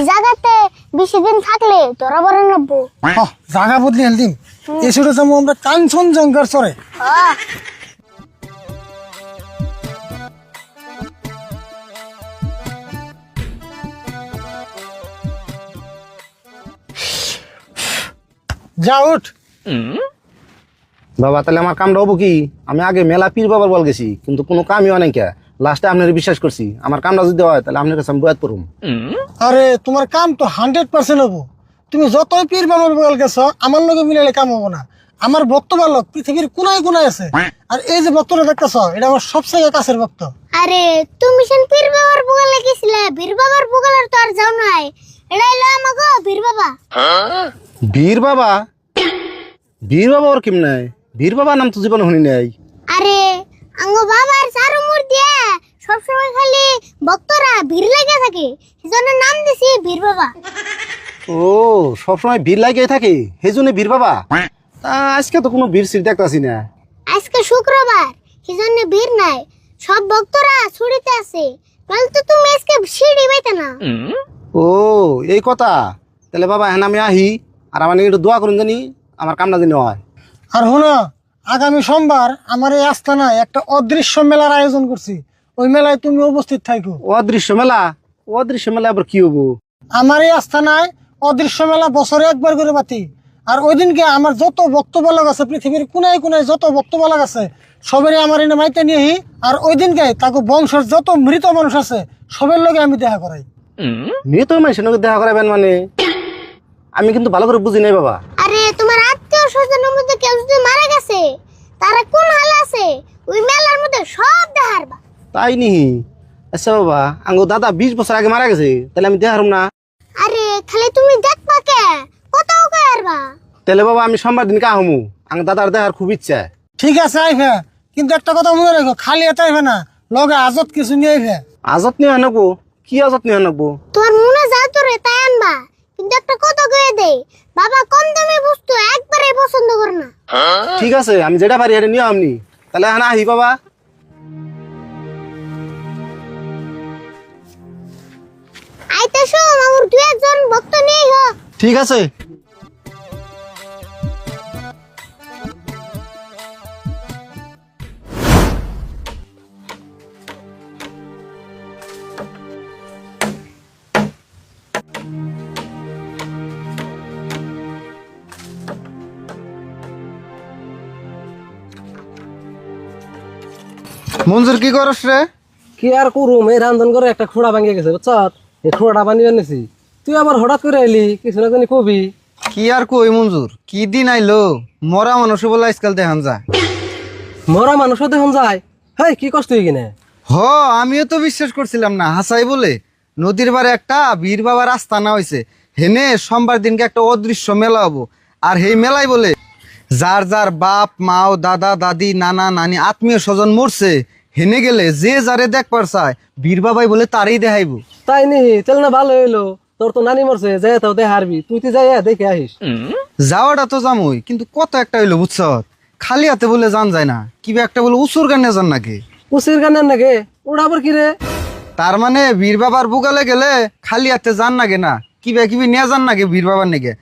এই জায়গাতে বেশি দিন থাকলে তোরা বড় জাগা বদলি হেলদিম এসে যাব আমরা কাঞ্চন জঙ্ঘার চরে। আহ, যা উঠ। বাবা তাহলে আমার কামটা হব কি? আমি আগে মেলা পীর বাবার বল গেছি কিন্তু কোনো কামই অনেক লাস্টে আপনার বিশ্বাস করছি আমার কামটা যদি হয় তাহলে আপনার কাছে আমি বয়াত করুম। আরে তোমার কাম তো হান্ড্রেড পার্সেন্ট হব। তুমি যতই পীর বাবার বগাল গেছো আমার লগে মিলালে কাম হব না। আমার ভক্ত বালক পৃথিবীর কোনায় কোনায় আছে। আর এই যে ভক্তটা দেখতেছ এটা আমার সবচেয়ে কাছের ভক্ত। আরে তুমি সেন পীর বাবার বুগালে গেছিলে বীর বাবার বুগালের তো আর যাও নাই। এটা এলো আমাকে বীর বাবা। বীর বাবা? বীর বাবা ওর কেমন? নাই বীর বাবা নাম তো জীবন শুনি নাই। আরে আঙ্গ বাবার চারু মুর দিয়ে সবসময় খালি ভক্তরা ভিড় লেগে থাকে সেজন্য নাম দিছি বীর বাবা। ও সবসময় বীর লাগিয়ে থাকে সেই জন্য বীর বাবা? তা আজকে তো কোনো বীর সিট দেখতাছি না। আজকে শুক্রবার সেজন্য ভিড় নাই সব ভক্তরা ছুটিতে আছে নাহলে তো তুমি আজকে সিঁড়ি পাইতে না। ও এই কথা তাহলে বাবা হ্যাঁ আমি আহি আর আমার একটু দোয়া করুন জানি আমার কামটা জানি হয়। আর শোনো আগামী সোমবার আমার এই আস্থানায় একটা অদৃশ্য মেলার আয়োজন করছি। ওই মেলায় তুমি উপস্থিত থাকো অদৃশ্য মেলা? অদৃশ্য মেলা আবার কি হব? আমার এই আস্থানায় অদৃশ্য মেলা বছরে একবার করে পাতি আর ওই দিনকে আমার যত বক্তব্যলক আছে পৃথিবীর কোনায় কোনায় যত বক্তব্যলক আছে সবেরই আমার এনে মাইতে নিয়ে আহি। আর ওই দিনকে তাকে বংশের যত মৃত মানুষ আছে সবের লগে আমি দেখা করাই। মৃত মানুষের সঙ্গে দেখা করাবেন মানে? আমি কিন্তু ভালো করে বুঝি নাই বাবা। আরে তোমার স্বজনের মধ্যে কেউ যদি মারা গেছে তারা কোন হাল আছে? ওই মেলার মধ্যে সব দেখার বা তাই নিহি আচ্ছা বাবা আঙ্গো দাদা বিশ বছর আগে মারা গেছে তাহলে আমি দেখারম না। আরে খালি তুমি দেখবা কে? কত কয়ারবা তাহলে বাবা আমি সোমবার দিন কা হমু আঙ্গ দাদার দেখার খুব ইচ্ছা। ঠিক আছে আইভে কিন্তু একটা কথা মনে রাখো খালি এটা আইভে না লগে আজত কিছু নিয়ে আইভে আজত নিয়ে আনব কি আজত নিয়ে আনব তোমার মনে যা তোরে তাই আনবা। কিন্তু একটা কথা কয়ে দে বাবা কম দামে বস্তু একবারে পছন্দ করে না। ঠিক আছে আমি যেটা পারি এটা নিয়ে আমনি। তাহলে হ্যাঁ আহি বাবা। আইতেছো আমার দু একজন ভক্ত নেই হ ঠিক আছে। মঞ্জুর কি করস রে? কি আর করুম? এই রান্ধন করে একটা খোড়া ভাঙিয়ে গেছে বুঝছ? এই খোড়াটা বানিয়ে নিছি তুই আবার হঠাৎ করে এলি কিছু না জানি কবি। কি আর কই মঞ্জুর? কি দিন আইলো? মরা মানুষ বলে আজকাল দেখান যায়। মরা মানুষও দেখুন যায়? হেই কি কষ্ট হই কিনে হ আমিও তো বিশ্বাস করছিলাম না হাসাই বলে। নদীর বারে একটা বীর বাবার আস্তানা হয়েছে হেনে সোমবার দিনকে একটা অদৃশ্য মেলা হব। আর সেই মেলাই বলে যার যার বাপ মাও দাদা দাদি নানা নানি আত্মীয় স্বজন মরছে হেনে গেলে যে যারে দেখবার চায় বীর বাবাই বলে তারই দেখাইবো। তাই নি? চল না ভালো হইল। তোর তো নানি মরছে যাই তাও দেখে হারবি। তুই তুই যাই দেখে আহিস। যাওয়াটা তো জামুই কিন্তু কত একটা হইল বুঝছ? খালি হাতে বলে জান যায় না। কিবা একটা বলে উসুর গানে যান নাকি? উচির গানের নাকি? ওটা আবার কি রে? তার মানে বীর বাবার বুকালে গেলে খালি হাতে যান নাগে না? কিবা কিবি নিয়ে যান নাকি বীর বাবার নাকি?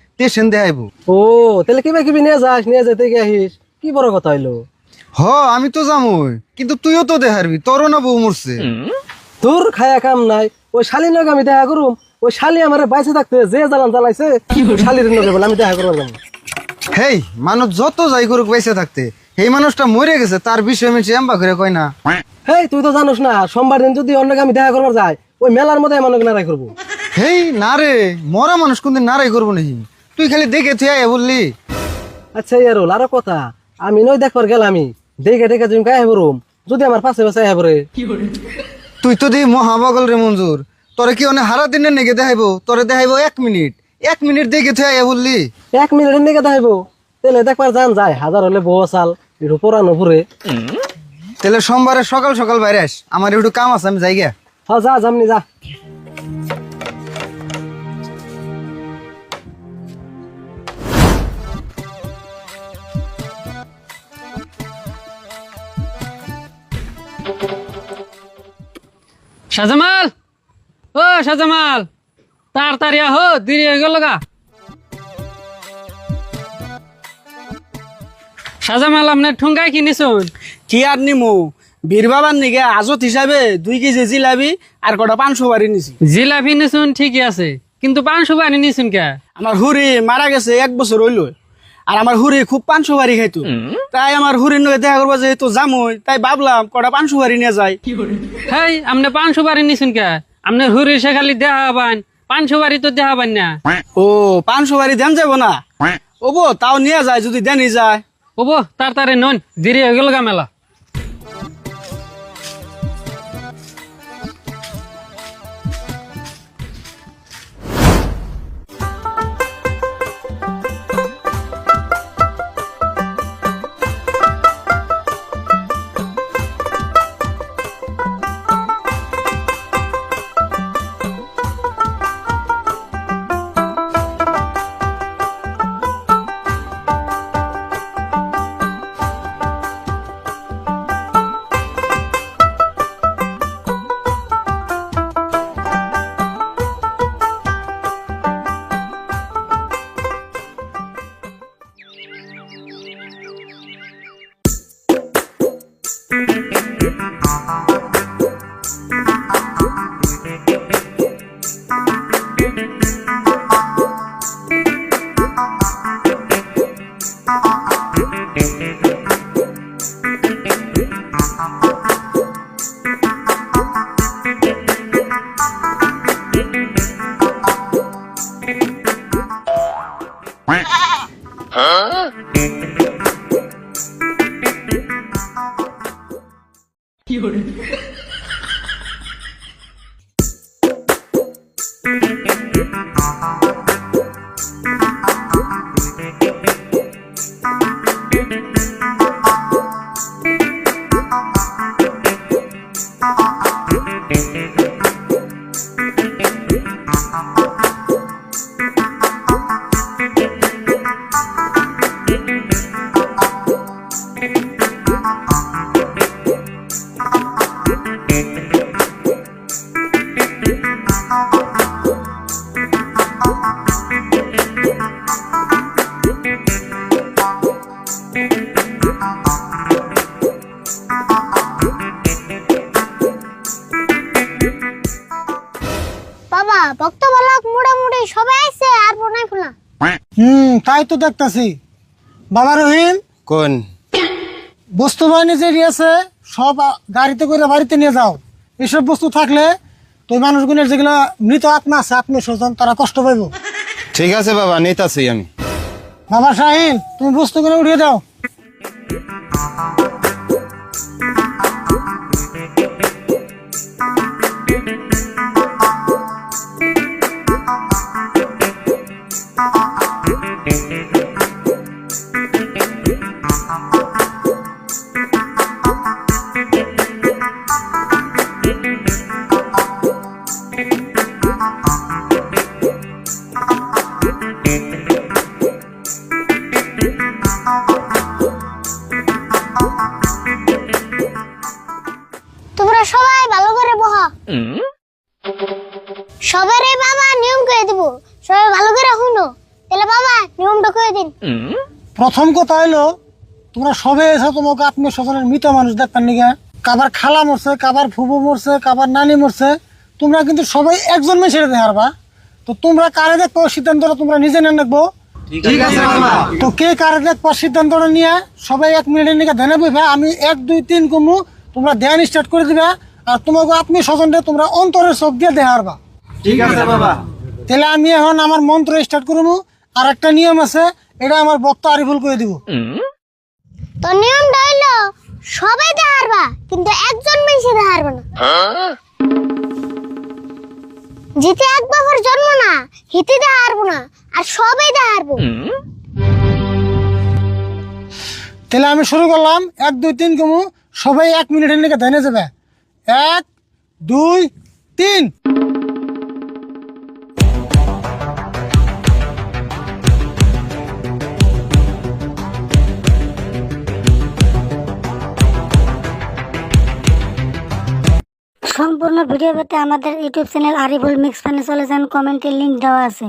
ও তাহলে কিবা কিবি নিয়ে যাস নিয়ে যেতে গিয়ে আহিস কি বড় কথা হইল? হ আমি তো যামুই কিন্তু তুইও তো দেখারবি তোরও না বউ মরছে। তোর খায়া কাম নাই ওই শালি নগে আমি দেখা করুম ওই শালি আমার বাইসে থাকতে যে জ্বালান জ্বালাইছে শালির নগে বলে আমি দেখা করব যাব। হেই মানুষ যত যাই করুক বেঁচে থাকতে এই মানুষটা মরে গেছে তার বিষয়ে মিশে এম্বা করে কয় না। হেই তুই তো জানোস না সোমবার দিন যদি অন্য আমি দেখা করবার যাই ওই মেলার মধ্যে মানুষ নারাই করব। হেই না রে মরা মানুষ কোনদিন নারাই করব নাকি? তুই খালি দেখে তুই আয় বললি। আচ্ছা ইয়ারুল আরও কথা। আমি নই দেখবার গেলামি দেখে দেখে তুমি কায় রুম। যদি আমার পাশে পাশে আয় পরে তুই তো দি মহাবগল রে মঞ্জুর। তোরে কি অনেক হারা দিনের নেগে দেখাইবো? তোরে দেখাইবো এক মিনিট। এক মিনিট দেখে তুই আয় বললি। এক মিনিটের দিকে দেখাইবো। তাহলে দেখবার যান যায়। হাজার হলে বউ চাল একটু পুরে তাহলে সোমবারে সকাল সকাল বাইরে আস। আমার একটু কাম আছে আমি যাই গিয়া। হ্যাঁ যা যামনি যা। শাহজামাল! ও শাহজামাল! তাড়াতাড়ি আহো দেরি হয়ে গেল গা। সাজামাল আপনার ঠুঙ্গাই কিনিছুন কি আর নিমু? বীর বাবার নিগে আজত হিসাবে দুই কেজি জিলাবি আর কটা পাঁচশো বাড়ি নিছি। জিলাপি নিছুন ঠিকই আছে কিন্তু পাঁচশো বানি নিছুন কে? আমার হুরি মারা গেছে এক বছর হইল। আর আমার হুরি খুব পান বাড়ি খাইতো। তাই আমার হুরির নয় দেখা করব যেহেতু জামুই তাই ভাবলাম কটা পান বাড়ি নিয়ে যাই। হ্যাঁ আপনি পান বাড়ি নিছেন কে? আপনি হুরি সে খালি দেখা হবান পাঁচশো বাড়ি তো দেখা হবান না। ও পান বাড়ি দেন যাব না? ওবো তাও নিয়ে যায় যদি দেনি যায়। ওবো তাড়াতাড়ি নন দেরি হয়ে গেল গা মেলা। বাবা তাই তো দেখতেছি। বাবা রহিম কোন? বস্তু বাহিনী যে আছে সব গাড়িতে করে বাড়িতে নিয়ে যাও। এসব বস্তু থাকলে তো মানুষগুলোর যেগুলো মৃত আত্মা আছে আত্মীয় স্বজন তারা কষ্ট পাইব। ঠিক আছে বাবা নিতাছি আমি। বাবা শাহিন তুমি বস্তুগুলো উঠিয়ে দাও। নিয়মটা করে দিন। প্রথম কথা হলো তোমরা সবে এসে তোমাকে আত্মীয় স্বজনের মৃত মানুষ দেখতেন নিকে কাবার খালা মরছে কাবার ফুবু মরছে কাবার নানি মরছে তোমরা কিন্তু সবাই একজন মেয়ে হারবা তো তোমরা কারে দেখব? সিদ্ধান্তটা তোমরা নিজে নেন দেখব। ঠিক আছে বাবা তো কে কারে দেখব? সিদ্ধান্তটা নিয়ে সবাই এক মিনিটের নিকে ধ্যানে বইবে। আমি এক দুই তিন কমু তোমরা ধ্যান স্টার্ট করে দিবে। আর তোমাকে আত্মীয় স্বজনটা তোমরা অন্তরের চোখ দিয়ে হারবা ঠিক আছে বাবা তাহলে আমি এখন আমার মন্ত্র স্টার্ট করব আর একটা নিয়ম আছে এটা আমার বক্তা আরিফুল করে দিব। তো নিয়মটা হইল সবাই দেখারবা কিন্তু একজন মেয়ে দেখারবা না। জিতে এক বাবার জন্ম না হিতে দেখারবো না আর সবাই দেখারবো তাহলে আমি শুরু করলাম এক দুই তিন কমু সবাই এক মিনিটের দিকে ধ্যানে যাবে। এক দুই তিন। সম্পূর্ণ ভিডিও পেতে আমাদের ইউটিউব চ্যানেল আরিফুল মিক্স যান কমেন্টের লিংক দেওয়া আছে।